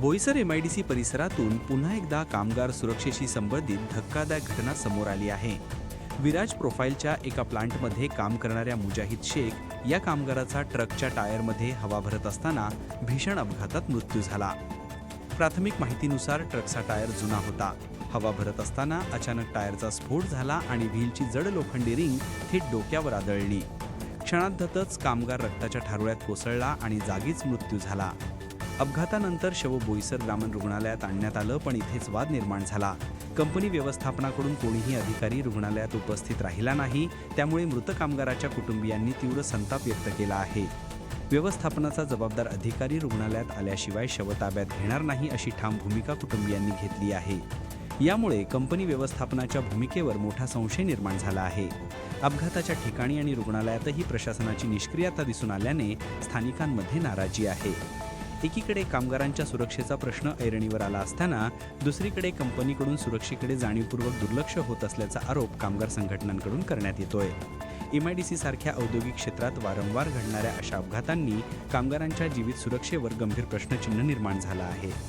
Boisar MIDC परिसरातून पुन्हा एकदा कामगार सुरक्षेशी संबंधित धक्कादायक घटना समोर आली आहे. विराज प्रोफाईलच्या एका प्लांटमध्ये काम करणाऱ्या मुजाहिद शेख या कामगाराचा ट्रकच्या टायरमध्ये हवा भरत असताना भीषण अपघातात मृत्यू झाला. प्राथमिक माहितीनुसार ट्रकचा टायर जुना होता. हवा भरत असताना अचानक टायरचा स्फोट झाला आणि व्हीलची जड लोखंडी रिंग थेट डोक्यावर आदळली. क्षणार्धातच कामगार रक्ताच्या ठारोळ्यात कोसळला आणि जागीच मृत्यू झाला. अपघातानंतर शव बोईसर ग्रामीण रुग्णालयात आणण्यात आलं पण इथेच वाद निर्माण झाला. कंपनी व्यवस्थापनाकडून कोणीही अधिकारी रुग्णालयात उपस्थित राहिला नाही त्यामुळे मृत कामगाराच्या कुटुंबियांनी तीव्र संताप व्यक्त केला आहे. व्यवस्थापनाचा जबाबदार अधिकारी रुग्णालयात आल्याशिवाय शव ताब्यात घेणार नाही अशी ठाम भूमिका कुटुंबियांनी घेतली आहे. यामुळे कंपनी व्यवस्थापनाच्या भूमिकेवर मोठा संशय निर्माण झाला आहे. अपघाताच्या ठिकाणी आणि रुग्णालयातही प्रशासनाची निष्क्रियता दिसून आल्याने स्थानिकांमध्ये नाराजी आहे. एकीकडे कामगारांच्या सुरक्षेचा प्रश्न ऐरणीवर आला असताना दुसरीकडे कंपनीकडून सुरक्षेकडे जाणीवपूर्वक दुर्लक्ष होत असल्याचा आरोप कामगार संघटनांकडून करण्यात येतोय. एमआयडीसी सारख्या औद्योगिक क्षेत्रात वारंवार घडणाऱ्या अशा अपघातांनी कामगारांच्या जीवित सुरक्षेवर गंभीर प्रश्नचिन्ह निर्माण झालं आहे.